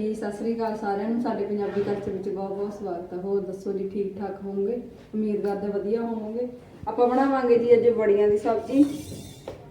ਜੀ, ਸਤਿ ਸ੍ਰੀ ਅਕਾਲ ਸਾਰਿਆਂ ਨੂੰ। ਸਾਡੇ ਪੰਜਾਬੀ ਕਲਚਰ ਵਿੱਚ ਬਹੁਤ ਬਹੁਤ ਸਵਾਗਤ ਹੈ ਹੋਰ ਦੱਸੋ ਜੀ, ਠੀਕ ਠਾਕ ਹੋਵੋਗੇ? ਉਮੀਦ ਕਰਦੇ ਵਧੀਆ ਹੋਵੋਗੇ। ਆਪਾਂ ਬਣਾਵਾਂਗੇ ਜੀ ਅੱਜ ਵੜੀਆਂ ਦੀ ਸਬਜ਼ੀ।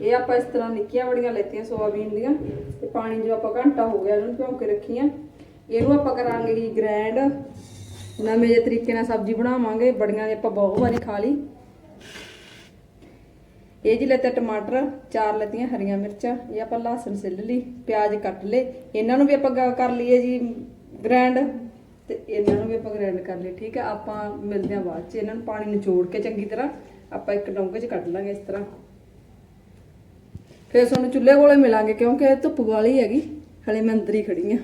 ਇਹ ਆਪਾਂ ਇਸ ਤਰ੍ਹਾਂ ਨਿੱਕੀਆਂ ਵੜੀਆਂ ਲੈਤੀਆਂ, ਸੋਆਬੀਨ ਦੀਆਂ। ਤੇ ਪਾਣੀ ਜੋ ਆਪਾਂ ਘੰਟਾ ਹੋ ਗਿਆ ਇਹਨੂੰ ਭਿਉਂ ਕੇ ਰੱਖੀਆਂ। ਇਹਨੂੰ ਆਪਾਂ ਕਰਾਂਗੇ ਜੀ ਗ੍ਰੈਂਡ। ਨਵੇਂ ਜਿਹੇ ਤਰੀਕੇ ਨਾਲ ਸਬਜ਼ੀ ਬਣਾਵਾਂਗੇ। ਬੜੀਆਂ ਦੀ ਆਪਾਂ ਬਹੁਤ ਵਾਰੀ ਖਾ ਲਈ। ਇਹ ਜੀ ਲੈਤੇ ਟਮਾਟਰ, ਚਾਰ ਲੈਤੀਆਂ ਹਰੀਆਂ ਮਿਰਚਾਂ, ਇਹ ਆਪਾਂ ਲਸਣ ਸਿੱਲ ਲਈ, ਪਿਆਜ਼ ਕੱਟ ਲਏ। ਇਹਨਾਂ ਨੂੰ ਵੀ ਆਪਾਂ ਕਰ ਲਈਏ ਜੀ ਗ੍ਰੈਂਡ ਤੇ ਇਹਨਾਂ ਨੂੰ ਵੀ ਆਪਾਂ ਗ੍ਰੈਂਡ ਕਰ ਲਏ ਠੀਕ ਹੈ? ਆਪਾਂ ਮਿਲਦੇ ਹਾਂ ਬਾਅਦ ਚ। ਇਹਨਾਂ ਨੂੰ ਪਾਣੀ ਨਿਚੋੜ ਕੇ ਚੰਗੀ ਤਰ੍ਹਾਂ ਆਪਾਂ ਇੱਕ ਡੋਂਗੇ 'ਚ ਕੱਢ ਲਾਂਗੇ ਇਸ ਤਰ੍ਹਾਂ। ਫਿਰ ਸਾਨੂੰ ਚੁੱਲ੍ਹੇ ਕੋਲੇ ਮਿਲਾਂਗੇ ਕਿਉਂਕਿ ਇਹ ਧੁੱਪ ਵਾਲੀ ਹੈਗੀ, ਹਲੇ ਮੈਂ ਅੰਦਰ ਹੀ ਖੜੀ ਆ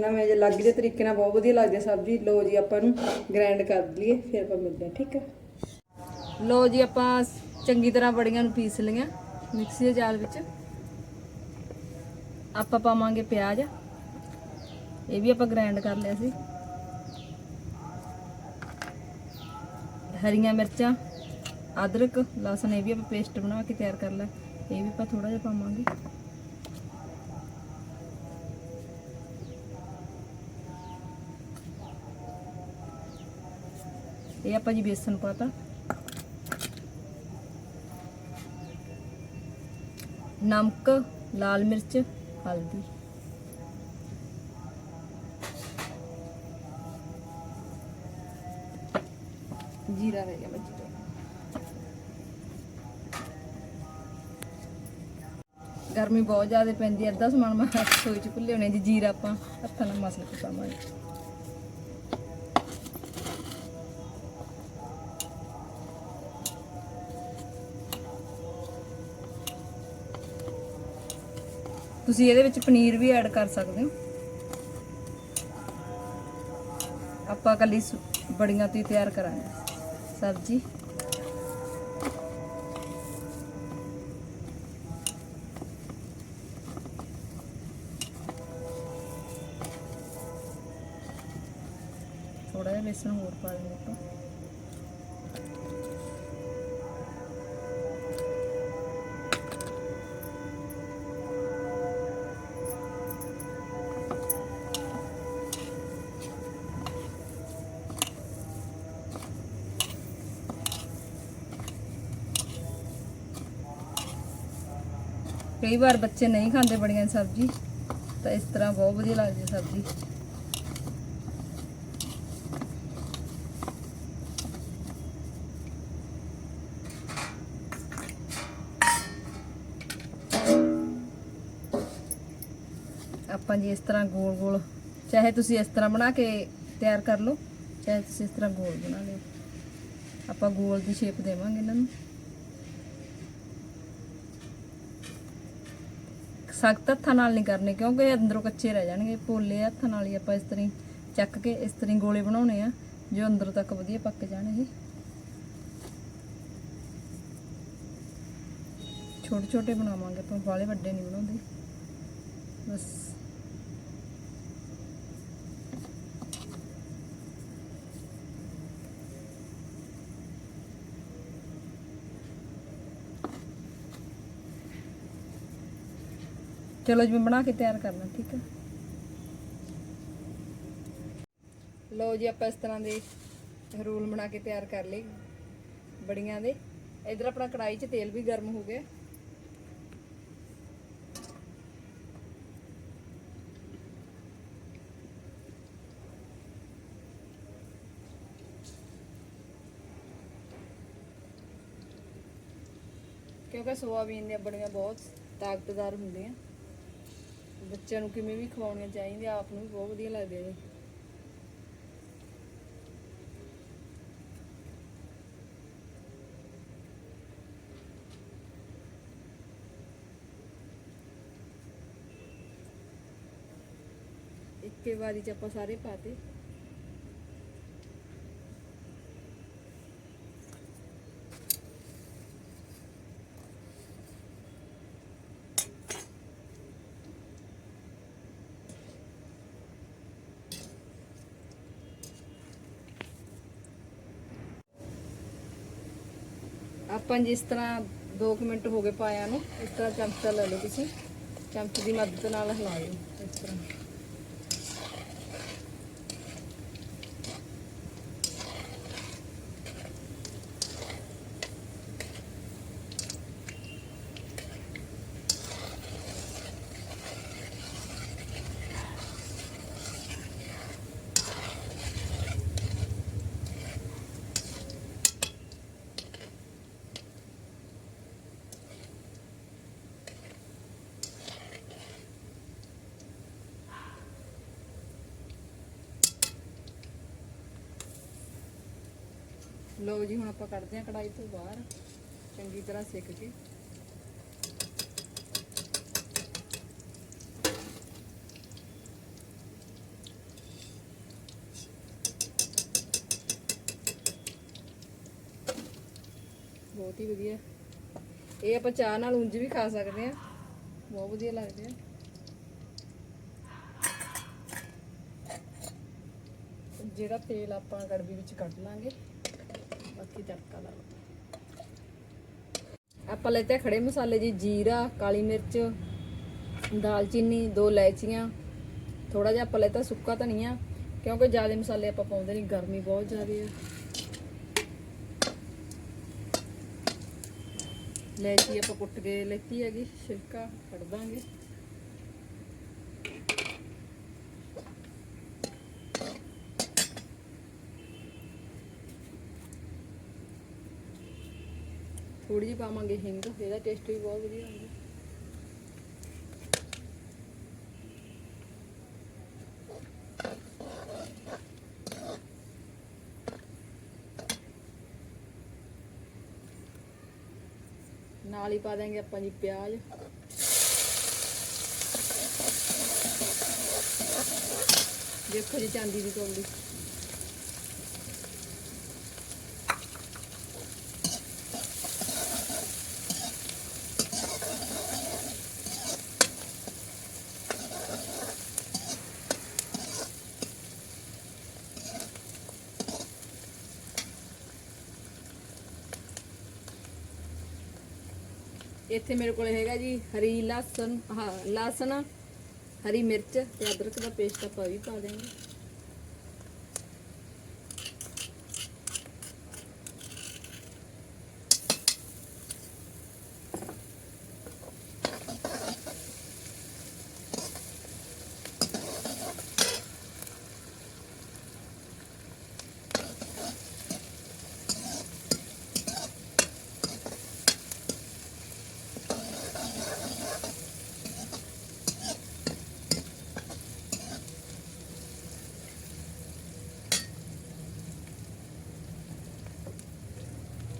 ਨਵੇਂ ਜੇ ਲੱਗ ਦੇ ਤਰੀਕੇ ਨਾਲ ਬਹੁਤ ਵਧੀਆ ਲੱਗਦੀ ਹੈ ਸਬਜ਼ੀ ਲੋ ਜੀ ਆਪਾਂ ਨੂੰ ਗ੍ਰਾਈਂਡ ਕਰ ਲਈਏ, ਫਿਰ ਆਪਾਂ ਮਿਲਦੇ ਹਾਂ, ਠੀਕ ਹੈ ਲੋ ਜੀ ਆਪਾਂ ਚੰਗੀ ਤਰ੍ਹਾਂ ਬੜੀਆਂ ਨੂੰ ਪੀਸ ਲਈਆਂ ਮਿਕਸੀ ਦੇ ਜਾਰ ਵਿੱਚ। ਆਪਾਂ ਪਾਵਾਂਗੇ ਪਿਆਜ਼। ਇਹ ਵੀ ਆਪਾਂ ਗ੍ਰਾਈਂਡ ਕਰ ਲਿਆ ਸੀ। ਹਰੀਆਂ ਮਿਰਚਾਂ, ਅਦਰਕ, ਲਸਣ, ਇਹ ਵੀ ਆਪਾਂ ਪੇਸਟ ਬਣਾ ਕੇ ਤਿਆਰ ਕਰ ਲਿਆ। ਇਹ ਵੀ ਆਪਾਂ ਥੋੜਾ ਜਿਹਾ ਪਾਵਾਂਗੇ। ਇਹ ਆਪਾਂ ਜੀ ਬੇਸਨ ਪਾਤਾ। ਨਮਕ, ਲਾਲ ਮਿਰਚ, ਹਲਦੀ। ਜੀਰਾ ਰਹਿ ਗਿਆ ਬੱਜੀ ਗਰਮੀ ਬਹੁਤ ਜ਼ਿਆਦਾ ਪੈਂਦੀ ਹੈ ਅੱਧਾ ਸਮਾਨ ਮੈਂ ਰਸੋਈ ਚ ਭੁੱਲੇ ਹੋਣੇ ਜੀ ਜੀਰਾ ਆਪਾਂ ਹੱਥਾਂ ਨਾਲ ਮਸਲ ਕੇ ਪਾਵਾਂਗੇ। ਤੁਸੀਂ ਇਹਦੇ ਵਿੱਚ ਪਨੀਰ ਵੀ ਐਡ ਕਰ ਸਕਦੇ ਹੋ। ਆਪਾਂ ਕੱਲੀ ਬੜੀਆਂ ਤੋਂ ਤਿਆਰ ਕਰਾਂਗੇ। ਸਬਜ਼ੀ। ਥੋੜਾ ਜਿਹਾ ਬੇਸਣ ਹੋਰ ਪਾ ਦੇਣਾ ਆਪਾਂ। ਕਈ ਵਾਰ ਬੱਚੇ ਨਹੀਂ ਖਾਂਦੇ ਬੜੀਆਂ ਸਬਜ਼ੀ, ਤਾਂ ਇਸ ਤਰ੍ਹਾਂ ਬਹੁਤ ਵਧੀਆ ਲੱਗਦੀ ਸਬਜ਼ੀ। ਆਪਾਂ ਜੀ ਇਸ ਤਰ੍ਹਾਂ ਗੋਲ ਗੋਲ, ਚਾਹੇ ਤੁਸੀਂ ਇਸ ਤਰ੍ਹਾਂ ਬਣਾ ਕੇ ਤਿਆਰ ਕਰ ਲਓ, ਚਾਹੇ ਤੁਸੀਂ ਇਸ ਤਰ੍ਹਾਂ ਗੋਲ ਬਣਾ ਲਓ। ਆਪਾਂ ਗੋਲ ਦੀ ਸ਼ੇਪ ਦੇਵਾਂਗੇ ਇਹਨਾਂ ਨੂੰ। ਸਖਤ ਹੱਥਾਂ ਨਾਲ ਨਹੀਂ ਕਰਨੇ ਕਿਉਂਕਿ ਇਹ ਅੰਦਰੋਂ ਕੱਚੇ ਰਹਿ ਜਾਣਗੇ। ਪੋਲੇ ਹੱਥਾਂ ਨਾਲ ਹੀ ਆਪਾਂ ਇਸ ਤਰ੍ਹਾਂ ਚੱਕ ਕੇ ਇਸ ਤਰ੍ਹਾਂ ਗੋਲੇ ਬਣਾਉਣੇ ਆ, ਜੋ ਅੰਦਰੋਂ ਤੱਕ ਵਧੀਆ ਪੱਕ ਜਾਣਗੇ ਛੋਟੇ ਛੋਟੇ ਬਣਾਵਾਂਗੇ ਆਪਾਂ ਬਾਲੇ ਵੱਡੇ ਨਹੀਂ ਬਣਾਉਂਦੇ। ਬਸ। ਚਲੋ ਜੀ ਬਣਾ ਕੇ ਤਿਆਰ ਕਰਨਾ, ਠੀਕ ਹੈ ਲਓ ਜੀ, ਆਪਾਂ ਇਸ ਤਰ੍ਹਾਂ ਦੇ ਰੋਲ ਬਣਾ ਕੇ ਤਿਆਰ ਕਰ ਲਏ, ਬੜੀਆਂ ਦੇ। ਇਧਰ ਆਪਣਾ ਕੜਾਈ 'ਚ ਤੇਲ ਵੀ ਗਰਮ ਹੋ ਗਿਆ। ਕਿਉਂਕਿ ਸੋਆਬੀਨ ਦੀਆਂ ਬੜੀਆਂ ਬਹੁਤ ਤਾਕਤਦਾਰ ਹੁੰਦੀਆਂ। ਬੱਚਿਆਂ ਨੂੰ ਕਿਵੇਂ ਵੀ ਖਵਾਉਣੀਆਂ ਚਾਹੀਦੀਆਂ, ਆਪ ਨੂੰ ਵੀ ਬਹੁਤ ਵਧੀਆ ਲੱਗਦੀਆਂ ਨੇ ਇੱਕੇ ਵਾਰੀ ਚ ਆਪਾਂ ਸਾਰੇ ਪਾਤੇ। ਆਪਾਂ ਜਿਸ ਤਰ੍ਹਾਂ 2 ਮਿੰਟ ਹੋ ਗਏ ਪਾਇਆ ਨੂੰ, ਇਸ ਤਰ੍ਹਾਂ ਚਮਚਾ ਲੈ ਲਓ ਤੁਸੀਂ। ਚਮਚ ਦੀ ਮਦਦ ਨਾਲ ਹਿਲਾਓ ਇਸ ਤਰ੍ਹਾਂ। ਲਓ ਜੀ, ਹੁਣ ਆਪਾਂ ਕੱਢਦੇ ਹਾਂ ਕੜਾਈ ਤੋਂ ਬਾਹਰ। ਚੰਗੀ ਤਰ੍ਹਾਂ ਸਿੱਕ ਕੇ। ਬਹੁਤ ਹੀ ਵਧੀਆ। ਇਹ ਆਪਾਂ ਚਾਹ ਨਾਲ ਉਂਝ ਵੀ ਖਾ ਸਕਦੇ ਆ ਬਹੁਤ ਵਧੀਆ ਲੱਗਦੇ ਆ। ਜਿਹੜਾ ਤੇਲ ਆਪਾਂ ਗੜਬੀ ਵਿੱਚ ਕੱਢ ਲਾਂਗੇ। ਬਾਕੀ ਤੜਕਾ ਲਾ ਲਓ। ਆਪਾਂ ਲੈਤੇ ਖੜੇ ਮਸਾਲੇ ਜੀ, ਜੀਰਾ, ਕਾਲੀ ਮਿਰਚ, ਦਾਲਚੀਨੀ, ਦੋ ਇਲਾਇਚੀਆਂ। ਥੋੜਾ ਜਿਹਾ ਆਪਾਂ ਲੈਤਾ ਸੁੱਕਾ ਧਨੀਆ, ਕਿਉਂਕਿ ਜ਼ਿਆਦਾ ਮਸਾਲੇ ਆਪਾਂ ਪਾਉਂਦੇ ਨਹੀਂ, ਗਰਮੀ ਬਹੁਤ ਜ਼ਿਆਦਾ ਹੈ ਇਲਾਇਚੀ ਆਪਾਂ ਕੁੱਟ ਕੇ ਲੈਤੀ ਹੈਗੀ, ਛਿਲਕਾ, ਕੱਢ ਦਾਂਗੇ। ਥੋੜੀ ਪਾਵਾਂਗੇ ਹਿੰਗ, ਇਹਦਾ ਟੇਸਟ ਵੀ ਬਹੁਤ ਵਧੀਆ ਆਉਂਦਾ ਨਾਲ ਹੀ ਪਾ ਦਾਂਗੇ ਆਪਾਂ ਜੀ ਪਿਆਜ਼। ਦੇਖੋ ਜੀ ਚਾਂਦੀ ਦੀ ਕੌਲੀ। ਇੱਥੇ ਮੇਰੇ ਕੋਲ ਹੈਗਾ ਜੀ ਹਰੀ ਲਸਣ ਹਾਂ ਲਸਣ, ਹਰੀ ਮਿਰਚ ਤੇ ਅਦਰਕ ਦਾ ਪੇਸਟ ਆਪਾਂ ਵੀ ਪਾ ਦੇਵਾਂਗੇ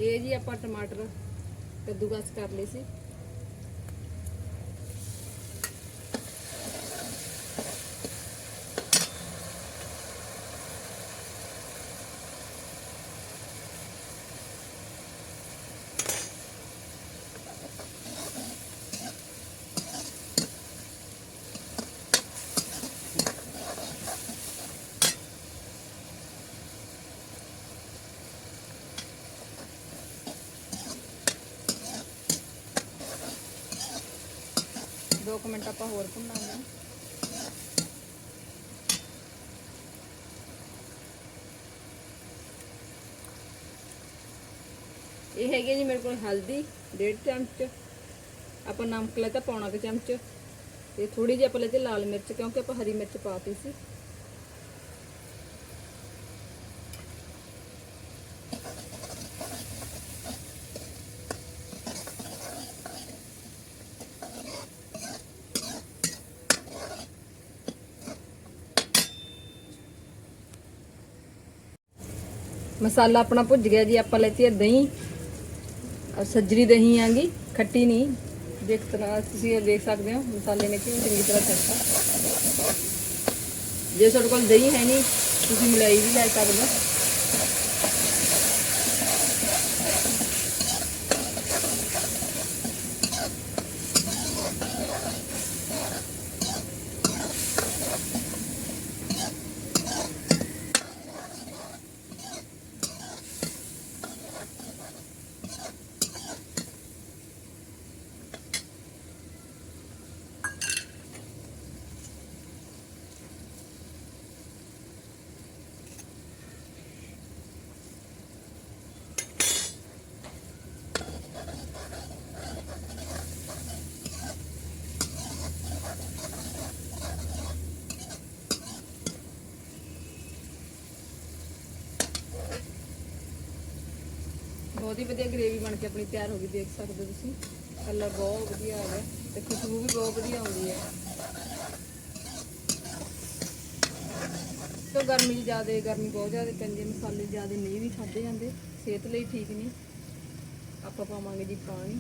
ਇਹ ਜੀ ਆਪਾਂ ਟਮਾਟਰ ਕੱਦੂਕਸ ਕਰ ਲਏ ਸੀ। ਦੋ ਕੁ ਮਿੰਟ ਆਪਾਂ ਹੋਰ ਭੁੰਨਾਂਗੇ ਇਹ ਹੈਗੇ ਜੀ ਮੇਰੇ ਕੋਲ ਹਲਦੀ ਡੇਢ ਚਮਚ ਆਪਾਂ ਨਮਕ ਲੈ ਤਾਂ ਪੌਣਾ ਕੁ ਚਮਚ ਤੇ ਥੋੜੀ ਜਿਹੀ ਆਪਾਂ ਲੈ ਤੇ ਲਾਲ ਮਿਰਚ ਕਿਉਂਕਿ ਆਪਾਂ ਹਰੀ ਮਿਰਚ ਪਾਤੀ ਸੀ ਮਸਾਲਾ ਆਪਣਾ ਭੁੱਜ ਗਿਆ ਜੀ, ਆਪਾਂ ਲੈਤੀ ਹੈ ਦਹੀਂ। ਔਰ ਸੱਜਰੀ ਦਹੀਂ ਆਂਗੀ ਖੱਟੀ ਨਹੀਂ। ਦੇਖ ਤਰ੍ਹਾਂ ਤੁਸੀਂ ਇਹ ਦੇਖ ਸਕਦੇ ਹੋ, ਮਸਾਲੇ ਨੇ ਕਿਵੇਂ ਚੰਗੀ ਤਰ੍ਹਾਂ ਚੱਕਾ ਜੇ ਤੁਹਾਡੇ ਕੋਲ ਦਹੀਂ ਹੈ ਨਹੀਂ, ਤੁਸੀਂ ਮਲਾਈ ਵੀ ਲੈ ਸਕਦੇ ਹੋ। ਬਹੁਤ ਹੀ ਵਧੀਆ ਗ੍ਰੇਵੀ ਬਣ ਕੇ ਆਪਣੀ ਤਿਆਰ ਹੋ ਗਈ, ਦੇਖ ਸਕਦੇ ਹੋ ਤੁਸੀਂ। ਕਲਰ ਬਹੁਤ ਵਧੀਆ ਆ ਗਿਆ ਤੇ ਖੁਸ਼ਬੂ ਵੀ ਬਹੁਤ ਵਧੀਆ ਆਉਂਦੀ ਹੈ। ਤੋਂ ਗਰਮੀ 'ਚ ਜ਼ਿਆਦਾ, ਗਰਮੀ ਬਹੁਤ ਜ਼ਿਆਦਾ ਪੈਂਦੀ ਮਸਾਲੇ ਜ਼ਿਆਦਾ ਨਹੀਂ ਵੀ ਖਾਦੇ ਜਾਂਦੇ, ਸਿਹਤ ਲਈ ਠੀਕ ਨਹੀਂ। ਆਪਾਂ ਪਾਵਾਂਗੇ ਜੀ ਪਾਣੀ।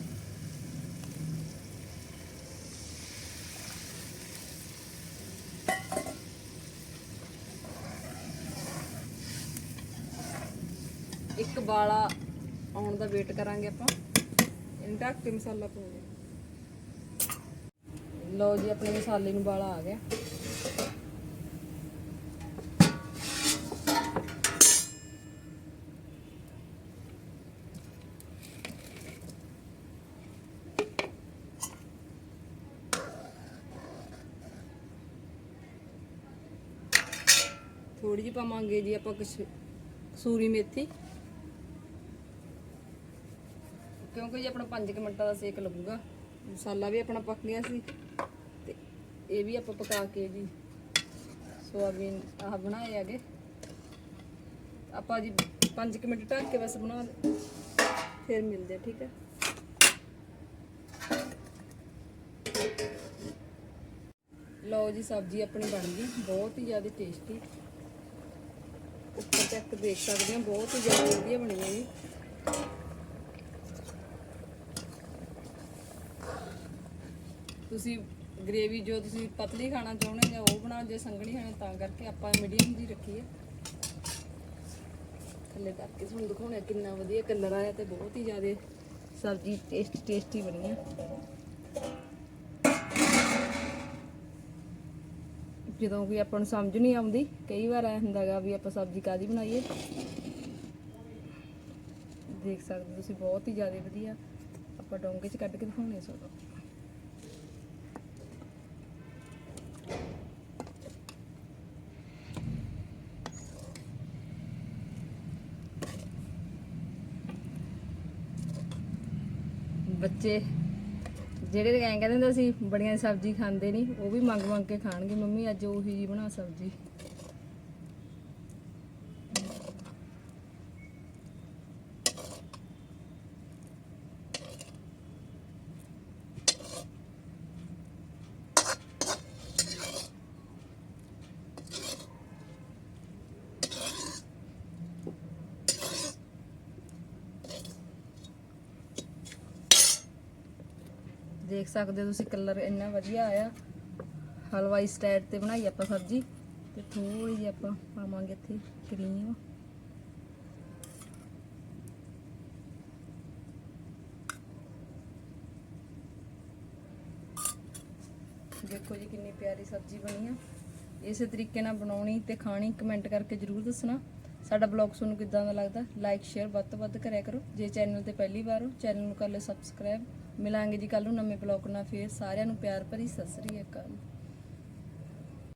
ਇੱਕ ਵਾਲਾ ਆਉਣ ਦਾ ਵੇਟ ਕਰਾਂਗੇ ਆਪਾਂ। ਇਹਨੂੰ ਢੱਕ ਕੇ ਮਸਾਲਾ ਪਾਉਂਦੇ ਲਓ ਜੀ, ਆਪਣੇ ਮਸਾਲੇ ਨੂੰ ਵਾਲਾ ਆ ਗਿਆ। ਥੋੜੀ ਜਿਹੀ ਪਾਵਾਂਗੇ ਜੀ ਆਪਾਂ ਕਸ਼, ਕਸੂਰੀ ਮੇਥੀ। ਕਿਉਂਕਿ ਜੀ ਆਪਣਾ 5 ਮਿੰਟਾਂ ਦਾ ਸੇਕ ਲੱਗੂਗਾ। ਮਸਾਲਾ ਵੀ ਆਪਣਾ ਪੱਕ ਗਿਆ ਸੀ ਤੇ ਇਹ ਵੀ ਆਪਾਂ ਪਕਾ ਕੇ ਜੀ ਸੋਆਬੀਨ ਆਹ ਬਣਾਏ ਹੈਗੇ। ਆਪਾਂ ਜੀ 5 ਮਿੰਟ ਢੱਕ ਕੇ ਬਸ ਬਣਾ ਫਿਰ ਮਿਲਦੇ ਠੀਕ ਹੈ। ਲਓ ਜੀ, ਸਬਜ਼ੀ ਆਪਣੀ ਬਣ ਗਈ, ਬਹੁਤ ਹੀ ਜ਼ਿਆਦਾ ਟੇਸਟੀ ਉੱਪਰ ਤੱਕ ਦੇਖ ਸਕਦੇ ਹੋ, ਬਹੁਤ ਹੀ ਜ਼ਿਆਦਾ ਵਧੀਆ ਬਣੀ ਹੈ ਜੀ ਤੁਸੀਂ ਗ੍ਰੇਵੀ ਜੋ ਤੁਸੀਂ ਪਤਲੀ ਖਾਣਾ ਚਾਹੁੰਦੇ ਜਾਂ ਉਹ ਬਣਾਓ, ਜੇ ਸੰਘਣੀ ਖਾਣਾ ਤਾਂ ਕਰਕੇ ਆਪਾਂ ਮੀਡੀਅਮ ਜੀ ਰੱਖੀ ਹੈ ਥੱਲੇ ਕਰਕੇ ਤੁਹਾਨੂੰ ਦਿਖਾਉਣਾ ਕਿੰਨਾ ਵਧੀਆ ਕਲਰ ਆਇਆ ਤੇ ਬਹੁਤ ਹੀ ਜ਼ਿਆਦਾ ਸਬਜ਼ੀ ਟੇਸਟੀ ਟੇਸਟੀ ਬਣੀ ਹੈ ਜਦੋਂ ਵੀ ਆਪਾਂ ਨੂੰ ਸਮਝ ਨਹੀਂ ਆਉਂਦੀ, ਕਈ ਵਾਰ ਐ ਹੁੰਦਾਗਾ ਵੀ ਆਪਾਂ ਸਬਜ਼ੀ ਕਾਦੀ ਬਣਾਈਏ। ਦੇਖ ਸਕਦੇ ਤੁਸੀਂ, ਬਹੁਤ ਹੀ ਜ਼ਿਆਦਾ ਵਧੀਆ। ਆਪਾਂ ਡੋਂਗੇ 'ਚ ਕੱਢ ਕੇ ਦਿਖਾਉਣੇ ਸੋ ਬੱਚੇ ਜਿਹੜੇ ਐਂ ਕਹਿੰਦੇ ਹੁੰਦੇ ਸੀ ਬੜੀਆਂ ਸਬਜ਼ੀ ਖਾਂਦੇ ਨਹੀਂ ਉਹ ਵੀ ਮੰਗ ਮੰਗ ਕੇ ਖਾਣਗੇ। ਮੰਮੀ, ਅੱਜ ਉਹੀ ਜੀ ਬਣਾ ਸਬਜ਼ੀ। ਦੇਖ ਸਕਦੇ ਹੋ ਤੁਸੀਂ ਕਲਰ ਇੰਨਾ ਵਧੀਆ ਆਇਆ। ਹਲਵਾਈ ਸਟਾਈਲ ਤੇ ਬਣਾਈ ਆਪਾਂ ਸਬਜ਼ੀ। ਤੇ ਥੋੜੀ ਜਿਹੀ ਆਪਾਂ ਪਾਵਾਂਗੇ ਇੱਥੇ ਕਰੀਮ ਦੇਖੋ ਜੀ ਕਿੰਨੀ ਪਿਆਰੀ ਸਬਜ਼ੀ ਬਣੀ ਆ। ਇਸੇ ਤਰੀਕੇ ਨਾਲ ਬਣਾਉਣੀ ਤੇ ਖਾਣੀ ਕਮੈਂਟ ਕਰਕੇ ਜਰੂਰ ਦੱਸਣਾ। ਸਾਡਾ ਬਲੌਗ ਤੁਹਾਨੂੰ ਕਿੱਦਾਂ ਦਾ ਲੱਗਦਾ? ਲਾਈਕ ਸ਼ੇਅਰ ਵੱਧ ਤੋਂ ਵੱਧ ਕਰਿਆ ਕਰੋ। ਜੇ ਚੈਨਲ ਤੇ ਪਹਿਲੀ ਵਾਰ ਹੋ ਚੈਨਲ ਨੂੰ ਕਰ ਲਓ ਸਬਸਕ੍ਰਾਈਬ ਮਿਲਾਂਗੇ ਜੀ ਕੱਲ ਨੂੰ ਨਵੇਂ ਬਲੌਗ ਨਾਲ ਫੇਰ ਸਾਰਿਆਂ ਨੂੰ ਪਿਆਰ ਭਰੀ ਸਤਿ ਸ੍ਰੀ ਅਕਾਲ।